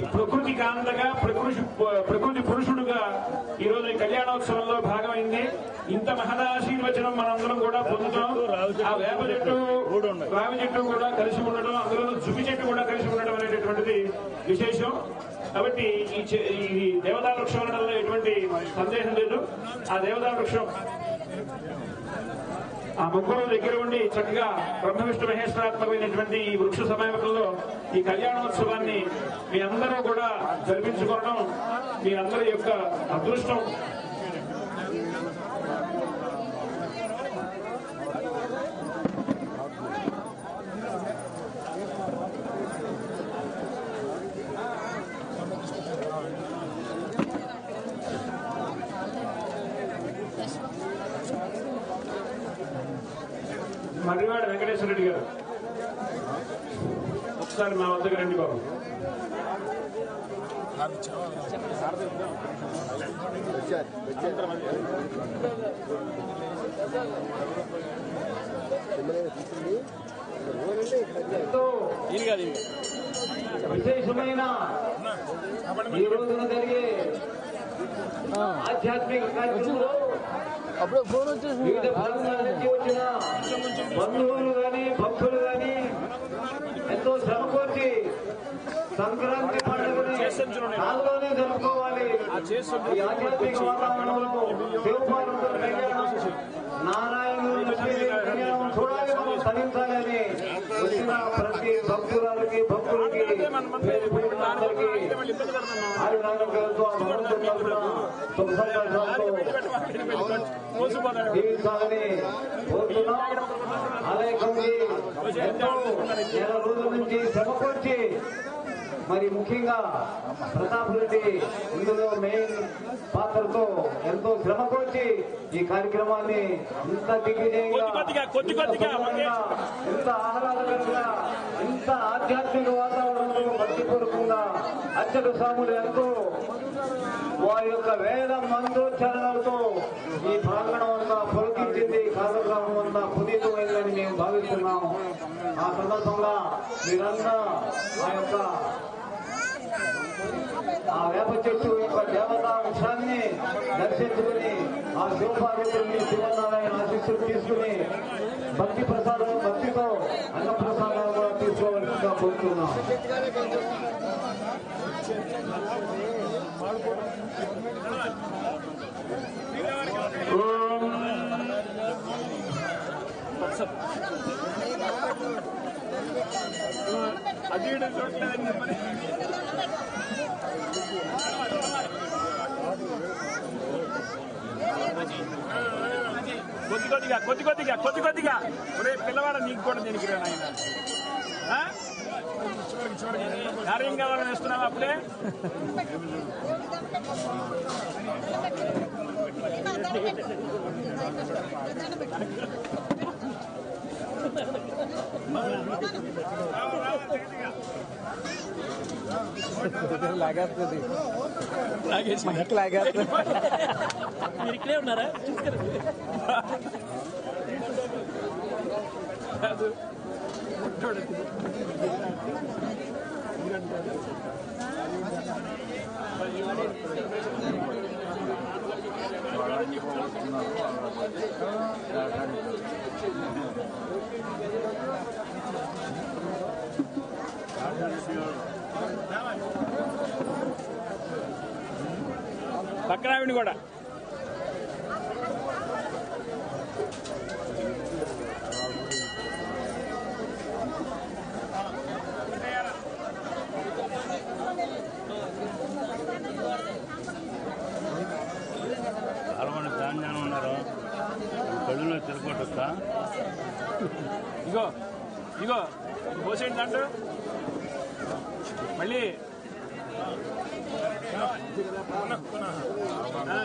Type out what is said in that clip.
కాంతగా ప్రకృతి ప్రకృతి పురుషుడుగా ఈ రోజు కళ్యాణోత్సవంలో భాగమైంది. ఇంత మహదాశీర్వచనం మనందరం కూడా పొందుతాం ఆ వేప చెట్టు రావి చెట్టు కూడా కలిసి ఉండడం అందులో జుమి చెట్టు కూడా కలిసి ఉండడం అనేటటువంటిది విశేషం. కాబట్టి ఈ ఈ దేవతా వృక్షం అనడంలో ఎటువంటి సందేహం లేదు. ఆ దేవతా వృక్షం ఆ ముగ్గురు దగ్గర ఉండి చక్కగా బ్రహ్మ విష్ణు మహేశ్వరాత్మకమైనటువంటి ఈ వృక్ష సమయంలో ఈ కళ్యాణోత్సవాన్ని మీ అందరూ కూడా జరిపించుకోవడం మీ అందరి యొక్క అదృష్టం. మర్రివాడ వెంకటేశ్వర రెడ్డి గారు. ఒకసారి మా వద్దకు రండి బాబు. ఎంతో విశేషమైన ఈ రోజున జరిగే ఆధ్యాత్మిక కార్యక్రమంలో అప్పుడు ఫోన్ బంధువులు గాని భక్తులు గాని ఎంతో శ్రమ కోర్చి సంక్రాంతి పండుగని నాలుగులోనే జరుపుకోవాలి. ఈ ఆధ్యాత్మిక వాతావరణంలో శివపార్వతుల కళ్యాణం నారాయణుడు కళ్యాణం చూడాలి మనం తరించాలని వచ్చిన ప్రతి భక్తురాలకి భక్తులకి పేరు అందరికీ సుఖ సంతోషాలతో కోరుతున్నాం అలాగే నెల రోజుల నుంచి శ్రమపరిచి మరి ముఖ్యంగా ప్రతాప్ రెడ్డి ఇందులో మెయిన్ పాత్రతో ఎంతో శ్రమకొచ్చి ఈ కార్యక్రమాన్ని ఇంత దిగ్విజయంగా ఇంత ఆహ్లాదకరంగా ఇంత ఆధ్యాత్మిక వాతావరణం అర్చక స్వాములు ఎంతో వారి యొక్క వేద మంత్రోచ్చారణలతో ఈ ప్రాంగణం అంతా పులకించింది కార్యక్రమం అంతా పునీతమైందని మేము భావిస్తున్నాము ఆ సందర్భంగా మీరంతా ఆ యొక్క ఆ వేప చెట్టు యొక్క దేవతా వృక్షాన్ని దర్శించుకుని ఆ శివపార్వతుల్ని శివనారాయణ ఆశీస్సులు తీసుకుని భక్తి ప్రసాదం భక్తితో అన్నప్రసాదాలు కూడా తీసుకోవాల్సిందిగా కోరుతున్నాం. ఓం కొద్ది కొద్దిగా కొద్ది కొద్దిగా కొద్ది కొద్దిగా ఒరే పిల్లవాడ నీకు కూడా దీనికి రా నాయన ఆ? కార్యం కావాలని వేస్తున్నావా అప్పుడే లాగేస్తుంది మనకి లాగేస్తుంది మీరు ఇక్కడే ఉన్నారా చూసుకురండి పక్కన ఆవిడ కూడా. ఇగో ఇగో పోసేయండి దాంట్లో మళ్ళీ.